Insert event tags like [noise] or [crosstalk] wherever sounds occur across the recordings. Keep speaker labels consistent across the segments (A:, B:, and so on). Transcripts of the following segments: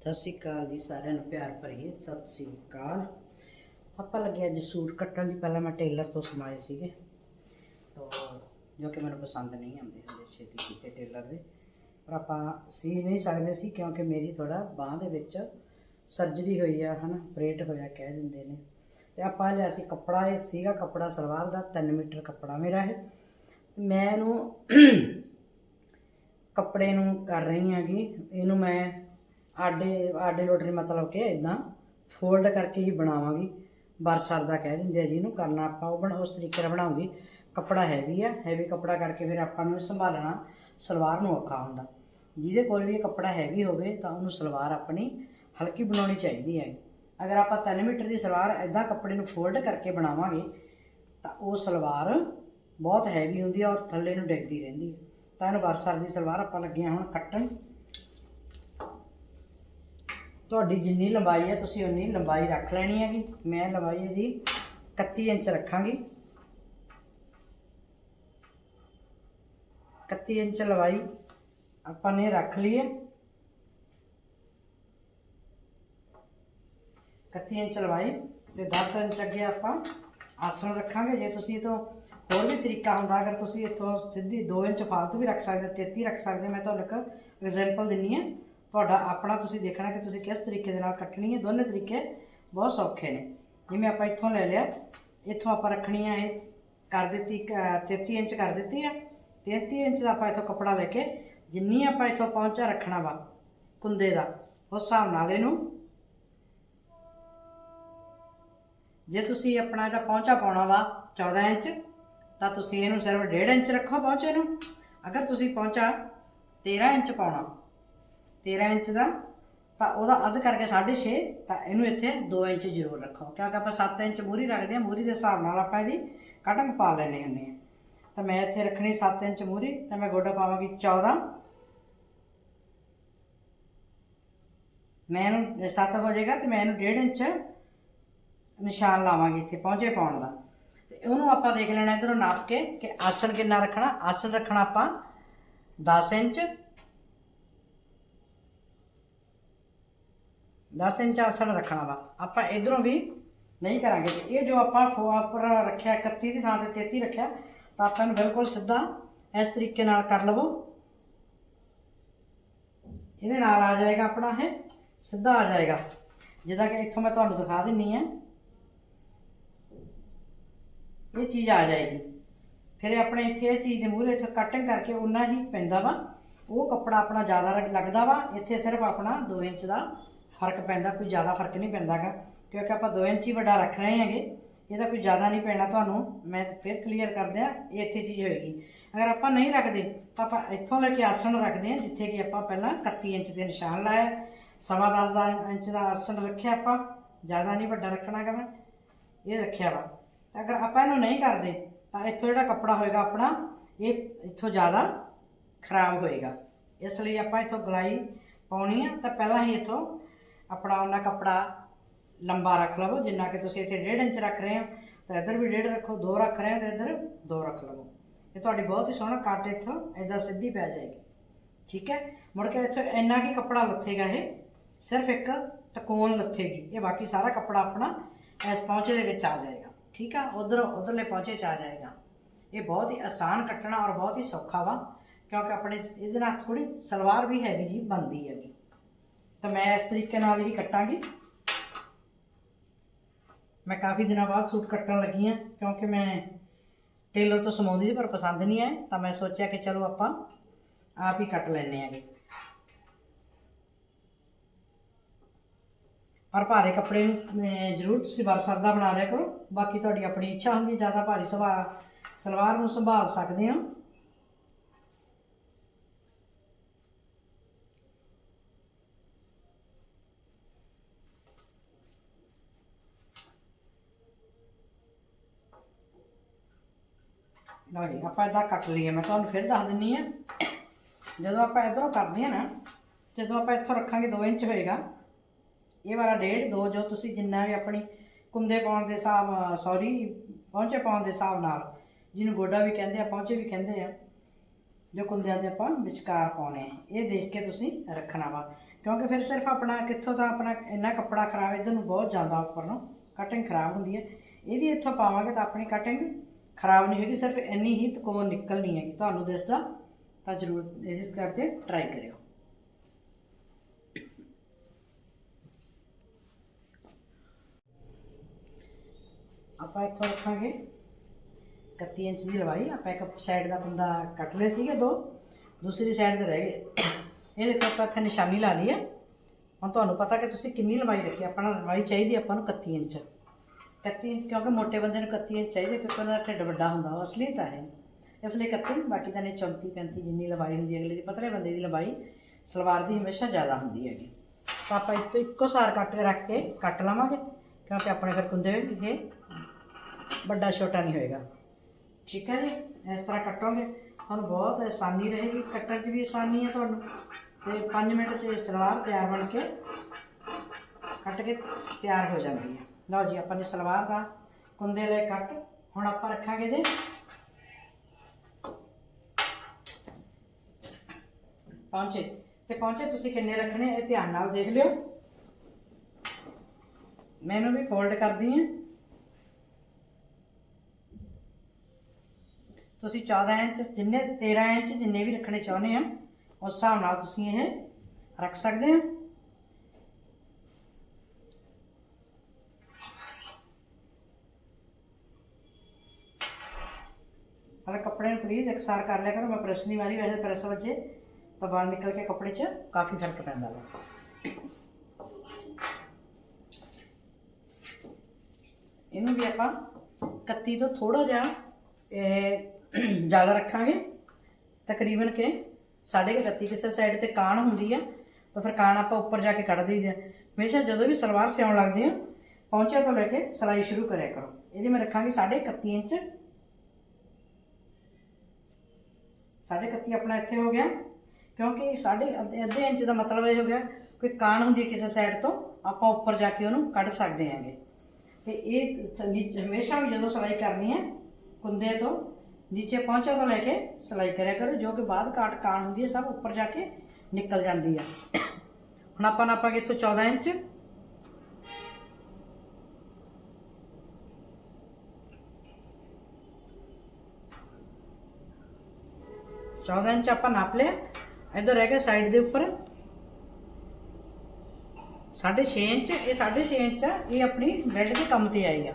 A: ਸਤਿ ਸ਼੍ਰੀ ਅਕਾਲ ਜੀ ਸਾਰਿਆਂ ਨੂੰ, ਪਿਆਰ ਭਰੀ ਸਤਿ ਸ਼੍ਰੀ ਅਕਾਲ। ਆਪਾਂ ਲੱਗੇ ਅੱਜ ਸੂਟ ਕੱਟਣ ਦੀ ਪਹਿਲਾਂ ਮੈਂ ਟੇਲਰ ਤੋਂ ਸਮਾਏ ਸੀਗੇ। ਤੋ ਜੋ ਕਿ ਮੈਨੂੰ ਪਸੰਦ ਨਹੀਂ ਆਉਂਦੇ ਹੁੰਦੇ ਛੇਤੀ ਕੀਤੇ ਟੇਲਰ ਦੇ। ਪਰ ਆਪਾਂ ਸੀ ਨਹੀਂ ਸਕਦੇ ਸੀ, ਕਿਉਂਕਿ ਮੇਰੀ ਥੋੜਾ ਬਾਹ ਦੇ ਵਿੱਚ ਸਰਜਰੀ ਹੋਈ ਆ, ਹਨਾ ਆਪਰੇਟ ਹੋਇਆ ਕਹਿ ਦਿੰਦੇ ਨੇ। ਤੇ ਆਪਾਂ ਲਿਆ ਸੀ ਕੱਪੜਾ, ਇਹ ਸੀਗਾ ਕੱਪੜਾ ਸਲਵਾਰ ਦਾ 3 ਮੀਟਰ ਕੱਪੜਾ ਮੇਰਾ ਹੈ ਮੈਂ ਇਹਨੂੰ [coughs] ਕੱਪੜੇ ਨੂੰ ਕਰ ਰਹੀ ਹਾਂਗੀ, ਇਹਨੂੰ ਮੈਂ ਆਡੇ ਆਡੇ ਲੋਟਰੀ ਮਤਲਬ ਕਿ ਇਦਾਂ ਫੋਲਡ ਕਰਕੇ ਹੀ ਬਣਾਵਾਂਗੀ। ਬਰਸਰ ਦਾ ਕਹਿ ਦਿੰਦੇ ਆ ਜੀ ਇਹਨੂੰ, ਕਰਨਾ ਆਪਾਂ ਉਹ ਬਣਾ, ਉਸ ਤਰੀਕੇ ਨਾਲ ਬਣਾਉਂਗੀ। ਕੱਪੜਾ ਹੈਵੀ ਆ ਹੈਵੀ ਕੱਪੜਾ ਕਰਕੇ ਫਿਰ ਆਪਾਂ ਨੂੰ ਸੰਭਾਲਣਾ ਸਲਵਾਰ ਨੂੰ ਔਖਾ ਹੁੰਦਾ। ਜਿਹਦੇ ਕੋਲ ਵੀ ਇਹ ਕੱਪੜਾ ਹੈਵੀ ਹੋਵੇ ਤਾਂ ਉਹਨੂੰ ਸਲਵਾਰ ਆਪਣੀ ਹਲਕੀ ਬਣਾਉਣੀ ਚਾਹੀਦੀ ਹੈ ਅਗਰ ਆਪਾਂ 3 ਮੀਟਰ ਦੀ ਸਲਵਾਰ ਐਦਾਂ ਕੱਪੜੇ ਨੂੰ ਫੋਲਡ ਕਰਕੇ ਬਣਾਵਾਂਗੇ ਤਾਂ ਉਹ ਸਲਵਾਰ ਬਹੁਤ ਹੈਵੀ ਹੁੰਦੀ ਹੈ ਔਰ ਥੱਲੇ ਨੂੰ ਡਿੱਗਦੀ ਰਹਿੰਦੀ ਹੈ ਤਾਂ ਇਹਨੂੰ ਬਰਸਰ ਦੀ ਸਲਵਾਰ ਆਪਾਂ ਲੱਗੇ ਹਾਂ ਹੁਣ ਕੱਟਣ। ਤੁਹਾਡੀ ਜਿੰਨੀ ਲੰਬਾਈ ਹੈ, ਤੁਸੀਂ ਉਨੀ ਲੰਬਾਈ ਰੱਖ ਲੈਣੀ ਹੈਗੀ। ਮੈਂ ਲੰਬਾਈ ਇਹਦੀ 31 ਇੰਚ ਰੱਖਾਂਗੀ। 31 ਇੰਚ ਲੰਬਾਈ ਆਪਾਂ ਨੇ ਰੱਖ ਲਈ ਹੈ। 31 ਇੰਚ ਲੰਬਾਈ ਤੇ 10 ਇੰਚ ਅੱਗੇ ਆਪਾਂ ਆਸਣ ਰੱਖਾਂਗੇ। ਜੇ ਤੁਸੀਂ ਇਹ ਤੋਂ ਹੋਰ ਵੀ ਤਰੀਕਾ ਹੁੰਦਾ, ਅਗਰ ਤੁਸੀਂ ਇੱਥੋਂ ਸਿੱਧੀ 2 ਇੰਚ ਫਾਲਤੂ ਵੀ ਰੱਖ ਸਕਦੇ ਹੋ 33 ਰੱਖ ਸਕਦੇ ਹੋ। ਮੈਂ ਤੁਹਾਨੂੰ ਇੱਕ ਐਗਜ਼ਾਮਪਲ ਦਿੰਨੀ ਹੈ। ਤੁਹਾਡਾ ਆਪਣਾ ਤੁਸੀਂ ਦੇਖਣਾ ਕਿ ਤੁਸੀਂ ਕਿਸ ਤਰੀਕੇ ਦੇ ਨਾਲ ਕੱਟਣੀ ਹੈ। ਦੋਨੇ ਤਰੀਕੇ ਬਹੁਤ ਸੌਖੇ ਨੇ। ਜਿਵੇਂ ਆਪਾਂ ਇੱਥੋਂ ਲੈ ਲਿਆ, ਇੱਥੋਂ ਆਪਾਂ ਰੱਖਣੀ ਆ ਇਹ। ਕਰ ਦਿੱਤੀ, ਅਹ 33 ਇੰਚ ਕਰ ਦਿੱਤੀ ਆ। 33 ਇੰਚ ਦਾ ਆਪਾਂ ਇੱਥੋਂ ਕੱਪੜਾ ਲੈ ਕੇ ਜਿੰਨੀ ਆਪਾਂ ਇੱਥੋਂ ਪਹੁੰਚਾ ਰੱਖਣਾ ਵਾ ਕੁੰਦੇ ਦਾ, ਉਸ ਹਿਸਾਬ ਨਾਲ ਇਹਨੂੰ ਜੇ ਤੁਸੀਂ ਆਪਣਾ ਇਹਦਾ ਪਹੁੰਚਾ ਪਾਉਣਾ ਵਾ 14 ਇੰਚ, ਤਾਂ ਤੁਸੀਂ ਇਹਨੂੰ ਸਿਰਫ 1.5 ਇੰਚ ਰੱਖੋ ਪਹੁੰਚੇ ਨੂੰ। ਅਗਰ ਤੁਸੀਂ ਪਹੁੰਚਾ 13 ਇੰਚ ਪਾਉਣਾ 13 ਇੰਚ ਦਾ, ਤਾਂ ਉਹਦਾ ਅੱਧ ਕਰਕੇ 6.5 ਤਾਂ ਇਹਨੂੰ ਇੱਥੇ 2 ਇੰਚ ਜ਼ਰੂਰ ਰੱਖੋ। ਕਿਉਂਕਿ ਆਪਾਂ 7 ਇੰਚ ਮੂਰੀ ਰੱਖਦੇ ਹਾਂ, ਮੂਰੀ ਦੇ ਹਿਸਾਬ ਨਾਲ ਆਪਾਂ ਇਹਦੀ ਕਟਿੰਗ ਪਾ ਲੈਣੇ ਹੁੰਦੇ ਆ ਤਾਂ ਮੈਂ ਇੱਥੇ ਰੱਖਣੀ 7 ਇੰਚ ਮੂਰੀ, ਤਾਂ ਮੈਂ ਗੋਡਾ ਪਾਵਾਂਗੀ 14 ਮੈਂ ਇਹਨੂੰ 7 ਹੋ ਜਾਏਗਾ ਤੇ ਮੈਂ ਇਹਨੂੰ 1.5 ਇੰਚ ਨਿਸ਼ਾਨ ਲਾਵਾਂਗੀ ਇੱਥੇ ਪਹੁੰਚੇ ਪਾਉਣ ਦਾ। ਤੇ ਉਹਨੂੰ ਆਪਾਂ ਦੇਖ ਲੈਣਾ ਇਧਰੋਂ ਨਾਪ ਕੇ ਕਿ ਆਸਣ ਕਿੰਨਾ ਰੱਖਣਾ, ਆਸਣ ਰੱਖਣਾ ਆਪਾਂ 10 ਇੰਚ 10 ਇੰਚ ਆਸਣ ਰੱਖਣਾ ਵਾ। ਆਪਾਂ ਇਧਰੋਂ ਵੀ ਨਹੀਂ ਕਰਾਂਗੇ। ਤੇ ਇਹ ਜੋ ਆਪਾਂ ਫੋਪਰ ਰੱਖਿਆ 31 ਦੀ ਥਾਂ ਤੇ 33 ਰੱਖਿਆ, ਤਾਂ ਆਪਾਂ ਨੂੰ ਬਿਲਕੁਲ ਸਿੱਧਾ ਇਸ ਤਰੀਕੇ ਨਾਲ ਕਰ ਲਵੋ। ਇਹਦੇ ਨਾਲ ਆ ਜਾਏਗਾ ਆਪਣਾ ਇਹ, ਸਿੱਧਾ ਆ ਜਾਏਗਾ। ਜਿੱਦਾਂ ਕਿ ਇੱਥੋਂ ਮੈਂ ਤੁਹਾਨੂੰ ਦਿਖਾ ਦਿੰਨੀ ਆ। ਇਹ ਚੀਜ਼ ਆ ਜਾਏਗੀ। ਫਿਰ ਆਪਣੇ ਇੱਥੇ ਇਹ ਚੀਜ਼ ਦੇ ਮੂਹਰੇ ਇੱਥੇ ਕਟਿੰਗ ਕਰਕੇ ਉਨਾ ਹੀ ਪੈਂਦਾ ਵਾ। ਉਹ ਕੱਪੜਾ ਆਪਣਾ ਜ਼ਿਆਦਾ ਲੱਗ- ਲੱਗਦਾ ਵਾ। ਇੱਥੇ ਸਿਰਫ ਆਪਣਾ 2 ਇੰਚ ਦਾ ਫ਼ਰਕ ਪੈਂਦਾ, ਕੋਈ ਜ਼ਿਆਦਾ ਫ਼ਰਕ ਨਹੀਂ ਪੈਂਦਾਗਾ ਕਿਉਂਕਿ ਆਪਾਂ 2 ਇੰਚ ਹੀ ਵੱਡਾ ਰੱਖ ਰਹੇ ਹੈਗੇ, ਇਹਦਾ ਕੋਈ ਜ਼ਿਆਦਾ ਨਹੀਂ ਪੈਣਾ ਤੁਹਾਨੂੰ। ਮੈਂ ਫਿਰ ਕਲੀਅਰ ਕਰਦੇ ਆ ਇਹ ਇੱਥੇ ਚੀਜ਼ ਹੋਏਗੀ। ਅਗਰ ਆਪਾਂ ਨਹੀਂ ਰੱਖਦੇ, ਤਾਂ ਆਪਾਂ ਇੱਥੋਂ ਲੈ ਕੇ ਆਸਣ ਰੱਖਦੇ ਆ ਜਿੱਥੇ ਕਿ ਆਪਾਂ ਪਹਿਲਾਂ 31 ਇੰਚ ਦੇ ਨਿਸ਼ਾਨ ਲਾਇਆ ਸਵਾ ਦਸ ਦਾ ਇੰਚ ਦਾ ਆਸਣ ਰੱਖਿਆ ਆਪਾਂ, ਜ਼ਿਆਦਾ ਨਹੀਂ ਵੱਡਾ ਰੱਖਣਾ ਗਾ ਮੈਂ, ਇਹ ਰੱਖਿਆ ਵਾ। ਤਾਂ ਅਗਰ ਆਪਾਂ ਇਹਨੂੰ ਨਹੀਂ ਕਰਦੇ, ਤਾਂ ਇੱਥੋਂ ਜਿਹੜਾ ਕੱਪੜਾ ਹੋਏਗਾ ਆਪਣਾ, ਇਹ ਇੱਥੋਂ ਜ਼ਿਆਦਾ ਖਰਾਬ ਹੋਏਗਾ। ਇਸ ਲਈ ਆਪਾਂ ਇੱਥੋਂ ਗਲਾਈ ਪਾਉਣੀ ਆ, ਤਾਂ ਪਹਿਲਾਂ ਹੀ ਇੱਥੋਂ ਆਪਣਾ ਉਹਨਾਂ ਕੱਪੜਾ ਲੰਬਾ ਰੱਖ ਲਵੋ, ਜਿੰਨਾ ਕਿ ਤੁਸੀਂ ਇੱਥੇ 1.5 ਇੰਚ ਰੱਖ ਰਹੇ ਹੋ, ਤਾਂ ਇੱਧਰ ਵੀ 1.5 ਰੱਖੋ 2 ਰੱਖ ਰਹੇ ਹੋ ਤਾਂ ਇੱਧਰ 2 ਰੱਖ ਲਵੋ। ਇਹ ਤੁਹਾਡੀ ਬਹੁਤ ਹੀ ਸੋਹਣਾ ਕੱਟ ਇੱਥੋਂ ਐਦਾਂ ਸਿੱਧੀ ਪੈ ਜਾਏਗੀ। ਠੀਕ ਹੈ? ਮੁੜ ਕੇ ਇੱਥੋਂ ਇੰਨਾ ਕੀ ਕੱਪੜਾ ਲੱਥੇਗਾ ਇਹ? ਸਿਰਫ ਇੱਕ ਤਕੋਨ ਲੱਥੇਗੀ। ਇਹ ਬਾਕੀ ਸਾਰਾ ਕੱਪੜਾ ਆਪਣਾ ਇਸ ਪਹੁੰਚੇ ਦੇ ਵਿੱਚ ਆ ਜਾਏਗਾ। ਠੀਕ ਆ? ਉਧਰ ਉਧਰਲੇ ਪਹੁੰਚੇ ਚ ਆ ਜਾਏਗਾ। ਇਹ ਬਹੁਤ ਹੀ ਆਸਾਨ ਕੱਟਣਾ ਔਰ ਬਹੁਤ ਹੀ ਸੌਖਾ ਵਾ, ਕਿਉਂਕਿ ਆਪਣੇ ਇਹਦੇ ਨਾਲ ਥੋੜੀ ਸਲਵਾਰ ਵੀ ਹੈਵੀ ਜੀ ਬਣਦੀ ਹੈਗੀ। ਤਾਂ ਮੈਂ ਇਸ ਤਰੀਕੇ ਨਾਲ ਹੀ ਕੱਟਾਂਗੀ। ਮੈਂ ਕਾਫੀ ਦਿਨਾਂ ਬਾਅਦ ਸੂਟ ਕੱਟਣ ਲੱਗੀ ਹਾਂ, ਕਿਉਂਕਿ ਮੈਂ ਟੇਲਰ ਤੋਂ ਸਮਾਉਂਦੀ ਸੀ, ਪਰ ਪਸੰਦ ਨਹੀਂ ਆਏ, ਤਾਂ ਮੈਂ ਸੋਚਿਆ ਕਿ ਚਲੋ ਆਪਾਂ ਆਪ ਹੀ ਕੱਟ ਲੈਨੇ ਆਂਗੇ। ਪਰ ਭਾਰੇ ਕੱਪੜੇ ਨੂੰ ਜ਼ਰੂਰ ਤੁਸੀਂ ਵਰਸਰ ਦਾ ਬਣਾ ਲਿਆ ਕਰੋ। ਬਾਕੀ ਤੁਹਾਡੀ ਆਪਣੀ ਇੱਛਾ ਹੁੰਦੀ, ਜ਼ਿਆਦਾ ਭਾਰੀ ਸਵਾ ਸਲਵਾਰ ਨੂੰ ਸੰਭਾਲ ਸਕਦੇ ਹੋ। ਲਓ ਜੀ ਆਪਾਂ ਇਦਾਂ ਕੱਟ ਲਈਏ। ਮੈਂ ਤੁਹਾਨੂੰ ਫਿਰ ਦੱਸ ਦਿੰਨੀ ਆ, ਜਦੋਂ ਆਪਾਂ ਇਧਰੋਂ ਕਰਦੇ ਆ ਨਾ, ਜਦੋਂ ਆਪਾਂ ਇੱਥੋਂ ਰੱਖਾਂਗੇ 2 ਇੰਚ ਹੋਏਗਾ, ਇਹ ਵਾਲਾ ਡੇਢ, ਦੋ ਜੋ ਤੁਸੀਂ ਜਿੰਨਾ ਵੀ ਆਪਣੀ ਕੁੰਦੇ ਪਾਉਣ ਦੇ ਹਿਸਾਬ, ਸੌਰੀ ਪਹੁੰਚੇ ਪਾਉਣ ਦੇ ਹਿਸਾਬ ਨਾਲ, ਜਿਹਨੂੰ ਗੋਡਾ ਵੀ ਕਹਿੰਦੇ ਆ ਪਹੁੰਚੇ ਵੀ ਕਹਿੰਦੇ ਆ, ਜੋ ਕੁੰਦਿਆਂ ਦੇ ਆਪਾਂ ਵਿਚਕਾਰ ਪਾਉਣੇ ਆ। ਇਹ ਦੇਖ ਕੇ ਤੁਸੀਂ ਰੱਖਣਾ ਵਾ। ਕਿਉਂਕਿ ਫਿਰ ਸਿਰਫ ਆਪਣਾ ਕਿੱਥੋਂ ਤਾਂ ਆਪਣਾ ਇੰਨਾ ਕੱਪੜਾ ਖਰਾਬ, ਇਧਰ ਨੂੰ ਬਹੁਤ ਜ਼ਿਆਦਾ ਉੱਪਰ ਨੂੰ ਕਟਿੰਗ ਖਰਾਬ ਹੁੰਦੀ ਹੈ ਇਹਦੀ ਇੱਥੋਂ ਪਾਵਾਂਗੇ ਤਾਂ ਆਪਣੀ ਕਟਿੰਗ ਖਰਾਬ ਨਹੀਂ ਹੋਏਗੀ, ਸਿਰਫ ਇੰਨੀ ਹੀ ਤਕੋਨ ਨਿਕਲਣੀ ਹੈਗੀ। ਤੁਹਾਨੂੰ ਦਿਸਦਾ ਤਾਂ ਜ਼ਰੂਰ ਇਸ ਕਰਕੇ ਟਰਾਈ ਕਰਿਓ। ਆਪਾਂ ਇੱਥੋਂ ਰੱਖਾਂਗੇ। 31 ਇੰਚ ਦੀ ਲਵਾਈ। ਆਪਾਂ ਇੱਕ ਸਾਈਡ ਦਾ ਬੰਦਾ ਕੱਟ ਲਏ ਸੀਗੇ ਦੋ। ਦੂਸਰੀ ਸਾਈਡ ਤੇ ਰਹਿ ਗਏ। ਇਹ ਦੇਖੋ, ਆਪਾਂ ਇੱਥੇ ਨਿਸ਼ਾਨੀ ਲਾ ਲਈ ਹੈ। ਹੁਣ ਤੁਹਾਨੂੰ ਪਤਾ ਕਿ ਤੁਸੀਂ ਕਿੰਨੀ ਲੰਬਾਈ ਰੱਖੀ ਆਪਣਾ ਲੰਬਾਈ ਚਾਹੀਦੀ ਆਪਾਂ ਨੂੰ 31 ਇੰਚ। 31 ਇੰਚ ਕਿਉਂਕਿ ਮੋਟੇ ਬੰਦੇ ਨੂੰ 31 ਇੰਚ ਚਾਹੀਦੇ, ਕਿਉਂਕਿ ਉਹਨਾਂ ਦਾ ਢਿੱਡ ਵੱਡਾ ਹੁੰਦਾ, ਉਹ ਅਸਲੀ ਤਾਂ ਹੈ ਇਸ ਲਈ 31 ਬਾਕੀ ਤਾਂ ਨੇ 34 35 ਜਿੰਨੀ ਲੰਬਾਈ ਹੁੰਦੀ ਹੈ, ਅਗਲੇ ਦੀ ਪਤਲੇ ਬੰਦੇ ਦੀ ਲੰਬਾਈ ਸਲਵਾਰ ਦੀ ਹਮੇਸ਼ਾ ਜ਼ਿਆਦਾ ਹੁੰਦੀ ਹੈਗੀ। ਤਾਂ ਆਪਾਂ ਇੱਕ ਤੋਂ ਇੱਕੋ ਸਾਰ ਕੱਟ ਕੇ ਰੱਖ ਕੇ ਕੱਟ ਲਵਾਂਗੇ, ਕਿਉਂਕਿ ਆਪਣੇ ਫਿਰ ਕੁੰਦੇ ਇਹ ਵੱਡਾ ਛੋਟਾ ਨਹੀਂ ਹੋਏਗਾ। ਠੀਕ ਹੈ ਜੀ, ਇਸ ਤਰ੍ਹਾਂ ਕੱਟੋਗੇ। ਤੁਹਾਨੂੰ ਬਹੁਤ ਆਸਾਨੀ ਰਹੇਗੀ, ਕੱਟਣ 'ਚ ਵੀ ਆਸਾਨੀ ਹੈ ਤੁਹਾਨੂੰ। ਤੇ 5 ਮਿੰਟ 'ਚ ਸਲਵਾਰ ਤਿਆਰ ਬਣ ਕੇ ਕੱਟ ਕੇ ਤਿਆਰ ਹੋ ਜਾਂਦੀ ਹੈ। ਲਓ ਜੀ, ਆਪਾਂ ਨੇ ਸਲਵਾਰ ਦਾ ਕੁੰਦੇ ਲਈ ਕੱਟ ਹੁਣ ਆਪਾਂ ਰੱਖਾਂਗੇ ਇਹਦੇ। ਪਹੁੰਚੇ। ਤੇ ਪਹੁੰਚੇ, ਤੁਸੀਂ ਕਿੰਨੇ ਰੱਖਣੇ ਇਹ ਧਿਆਨ ਨਾਲ ਦੇਖ ਲਿਓ। ਮੈਨੂੰ ਵੀ ਫੋਲਡ ਕਰਦੀ ਹਾਂ। ਤੁਸੀਂ 14 ਇੰਚ, ਜਿੰਨੇ 13 ਇੰਚ ਜਿੰਨੇ ਵੀ ਰੱਖਣੇ ਚਾਹੁੰਦੇ ਆ ਉਸ ਹਿਸਾਬ ਨਾਲ ਤੁਸੀਂ ਇਹ ਰੱਖ ਸਕਦੇ ਹੋ ਪਰ ਕੱਪੜੇ ਨੂੰ ਪਲੀਜ਼ ਇਕਸਾਰ ਕਰ ਲਿਆ ਕਰੋ। ਮੈਂ ਪ੍ਰੈਸ ਨਹੀਂ ਮਾਰੀ, ਵੈਸੇ ਪ੍ਰੈਸ ਵੱਜੇ। ਤਾਂ ਬਾਹਰ ਨਿਕਲ ਕੇ ਕੱਪੜੇ 'ਚ ਕਾਫੀ ਫ਼ਰਕ ਪੈਂਦਾ ਵਾ। ਇਹਨੂੰ ਵੀ ਆਪਾਂ 31 ਤੋਂ ਥੋੜਾ ਜਿਹਾ, ਇਹ, ਜ਼ਿਆਦਾ ਰੱਖਾਂਗੇ। ਤਕਰੀਬਨ ਕਿ ਸਾਢੇ ਕੁ 31 ਕਿਸੇ ਸਾਈਡ ਤੇ ਕਾਣ ਹੁੰਦੀ ਆ, ਤਾਂ ਫਿਰ ਕਾਣ ਆਪਾਂ ਉੱਪਰ ਜਾ ਕੇ ਕੱਢ ਆ। ਹਮੇਸ਼ਾ ਜਦੋਂ ਵੀ ਸਲਵਾਰ ਸਿਉਣ ਲੱਗਦੇ ਆ ਪਹੁੰਚਿਆ ਤੋਂ ਲੈ ਕੇ ਸਿਲਾਈ ਸ਼ੁਰੂ ਕਰਿਆ ਕਰੋ। ਇਹਦੇ ਮੈਂ ਰੱਖਾਂਗੀ ਸਾਢੇ 31 ਇੰਚ। ਸਾਢੇ 31 ਆਪਣਾ ਇੱਥੇ ਹੋ ਗਿਆ। ਕਿਉਂਕਿ ਸਾਢੇ ਅੱਧੇ ਅੱਧੇ ਇੰਚ ਦਾ ਮਤਲਬ ਇਹ ਹੋ ਗਿਆ ਕੋਈ ਕਾਣ ਹੁੰਦੀ ਹੈ ਕਿਸੇ ਸਾਈਡ ਤੋਂ, ਆਪਾਂ ਉੱਪਰ ਜਾ ਕੇ ਉਹਨੂੰ ਕੱਢ ਸਕਦੇ ਹਾਂਗੇ। ਤੇ ਇਹ ਨੀਚੇ ਹਮੇਸ਼ਾ ਵੀ ਜਦੋਂ ਸਿਲਾਈ ਕਰਨੀ ਹੈ, ਕੁੰਦੇ ਤੋਂ ਨੀਚੇ ਪਹੁੰਚਾ ਤੋਂ ਲੈ ਕੇ ਸਿਲਾਈ ਕਰਿਆ ਕਰੋ, ਜੋ ਕਿ ਬਾਅਦ ਕਾਟ ਕਾਣ ਹੁੰਦੀ ਹੈ, ਸਭ ਉੱਪਰ ਜਾ ਕੇ ਨਿਕਲ ਜਾਂਦੀ ਹੈ। ਹੁਣ ਆਪਾਂ ਨਾਪਾਂਗੇ ਇੱਥੋਂ 14 ਇੰਚ। ਚੌਦਾਂ ਇੰਚ ਆਪਾਂ ਨਾਪ ਲਿਆ ਇੱਧਰ ਰਹਿ ਗਿਆ ਸਾਈਡ ਦੇ ਉੱਪਰ 6.5 ਇੰਚ ਇਹ 6.5 ਇੰਚ ਆ ਇਹ ਆਪਣੀ ਬੈਲਟ ਦੇ ਕੰਮ ਤੇ ਆਏਗਾ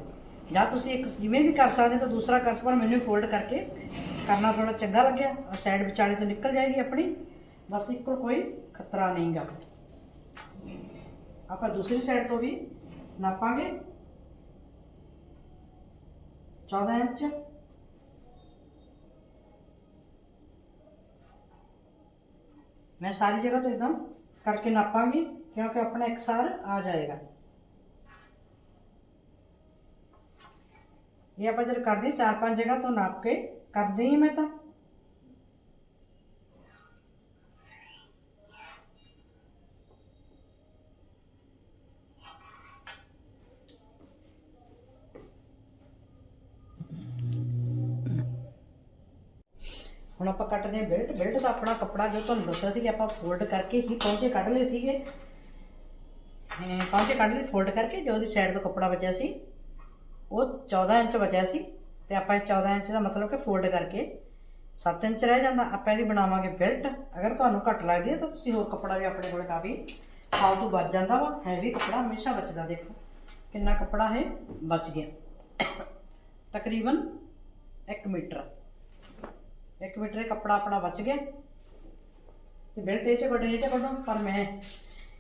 A: ਜਾਂ ਤੁਸੀਂ ਇੱਕ ਜਿਵੇਂ ਵੀ ਕਰ ਸਕਦੇ ਹੋ ਤਾਂ ਦੂਸਰਾ ਕਰ ਸਕਦੇ ਮੈਨੂੰ ਫੋਲਡ ਕਰਕੇ ਕਰਨਾ ਥੋੜਾ ਚੰਗਾ ਲੱਗਿਆ ਸਾਈਡ ਵਿਚਾਲੇ ਤੋਂ ਨਿਕਲ ਜਾਏਗੀ ਆਪਣੀ ਬਸ ਇੱਕੋ ਕੋਈ ਖਤਰਾ ਨਹੀਂਗਾ ਆਪਾਂ ਦੂਸਰੀ ਸਾਈਡ ਤੋਂ ਵੀ ਨਾਪਾਂਗੇ 14 ਇੰਚ मैं सारी जगह तो एकदम करके नापांगी, क्योंकि अपना एक सार आ जाएगा। ये आप जब कर दी चार पाँच जगह तो नाप के कर दी मैं तो। ਹੁਣ ਆਪਾਂ ਬੈਲਟ ਬੈਲਟ ਦਾ ਆਪਣਾ ਕੱਪੜਾ ਜੋ ਤੁਹਾਨੂੰ ਦੱਸਿਆ ਸੀ ਕਿ ਆਪਾਂ ਫੋਲਡ ਕਰਕੇ ਹੀ ਪਹੁੰਚੇ ਕੱਢ ਲਏ ਸੀਗੇ। ਅਹ ਪਹੁੰਚੇ ਕੱਢ ਲਏ ਫੋਲਡ ਕਰਕੇ ਜੋ ਉਹਦੀ ਸਾਈਡ ਤੋਂ ਕੱਪੜਾ ਬਚਿਆ ਸੀ, ਉਹ 14 ਇੰਚ ਬਚਿਆ ਸੀ। ਤੇ ਆਪਾਂ ਇਹ 14 ਇੰਚ ਦਾ ਮਤਲਬ ਕਿ ਫੋਲਡ ਕਰਕੇ 7 ਇੰਚ ਰਹਿ ਜਾਂਦਾ। ਆਪਾਂ ਇਹਦੀ ਬਣਾਵਾਂਗੇ ਬੈਲਟ ਅਗਰ ਤੁਹਾਨੂੰ ਘੱਟ ਲੱਗਦੀ ਹੈ ਤਾਂ ਤੁਸੀਂ ਹੋਰ ਕੱਪੜਾ ਵੀ ਆਪਣੇ ਕੋਲ ਕਾਫੀ ਫਾਲਤੂ ਬਚ ਜਾਂਦਾ ਵਾ। ਹੈਵੀ ਕੱਪੜਾ ਹਮੇਸ਼ਾ ਬਚਦਾ ਦੇਖੋ। ਕਿੰਨਾ ਕੱਪੜਾ ਹੈ ਬਚ ਗਿਆ। ਤਕਰੀਬਨ 1 ਮੀਟਰ। ਇੱਕ ਮੀਟਰ ਇਹ ਕੱਪੜਾ ਆਪਣਾ ਬਚ ਗਿਆ। ਤੇ ਬੈਲਟ ਇਹ ਚ ਕੱਢਣੀ ਇਹ ਚ ਕੱਢੋ, ਪਰ ਮੈਂ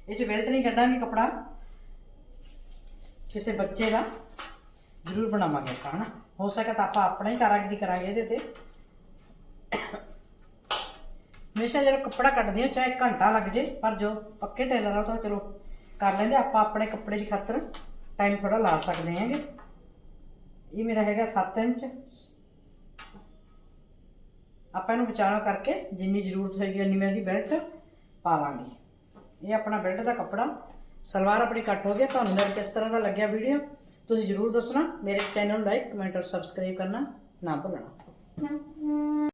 A: ਇਹ ਚ ਬੈਲਟ ਨਹੀਂ ਕੱਢਾਂਗੀ ਕੱਪੜਾ। ਕਿਸੇ ਬੱਚੇ ਦਾ ਜ਼ਰੂਰ ਬਣਾਵਾਂਗੇ ਆਪਾਂ, ਹਨਾ? ਹੋ ਸਕੇ ਤਾਂ ਆਪਾਂ ਆਪਣਾ ਹੀ ਕਾਰਾਗਰੀ ਕਰਾਂਗੇ ਇਹਦੇ ਤੇ। ਹਮੇਸ਼ਾ ਜਦੋਂ ਕੱਪੜਾ ਕੱਢਦੇ ਹਾਂ, ਚਾਹੇ ਘੰਟਾ ਲੱਗ ਜੇ, ਪਰ ਜੋ ਪੱਕੇ ਟੇਲਰ ਆ ਤਾਂ ਚਲੋ ਕਰ ਲੈਂਦੇ ਆਪਾਂ ਆਪਣੇ ਕੱਪੜੇ ਦੀ ਖਾਤਰ ਟਾਈਮ ਥੋੜਾ ਲਾ ਸਕਦੇ ਹਾਂਗੇ। ਇਹ ਮੇਰਾ ਹੈਗਾ 7 ਇੰਚ ਆਪਾਂ ਇਹਨੂੰ ਵਿਚਾਰਾ ਕਰਕੇ ਜਿੰਨੀ ਜ਼ਰੂਰਤ ਹੋਏਗੀ ਉਨੀ ਮੈਂ ਇਹਦੀ ਬੈਲਟ ਪਾ ਲਾਂਗੀ। ਇਹ ਆਪਣਾ ਬੈਲਟ ਦਾ ਕੱਪੜਾ, ਸਲਵਾਰ ਆਪਣੀ ਕੱਟ ਹੋ ਗਿਆ ਤੁਹਾਨੂੰ ਮੇਰਾ ਕਿਸ ਤਰ੍ਹਾਂ ਦਾ ਲੱਗਿਆ ਵੀਡੀਓ ਤੁਸੀਂ ਜ਼ਰੂਰ ਦੱਸਣਾ। ਮੇਰੇ ਚੈਨਲ ਨੂੰ ਲਾਈਕ ਕਮੈਂਟ ਔਰ ਸਬਸਕ੍ਰਾਈਬ ਕਰਨਾ ਨਾ ਭੁੱਲਣਾ।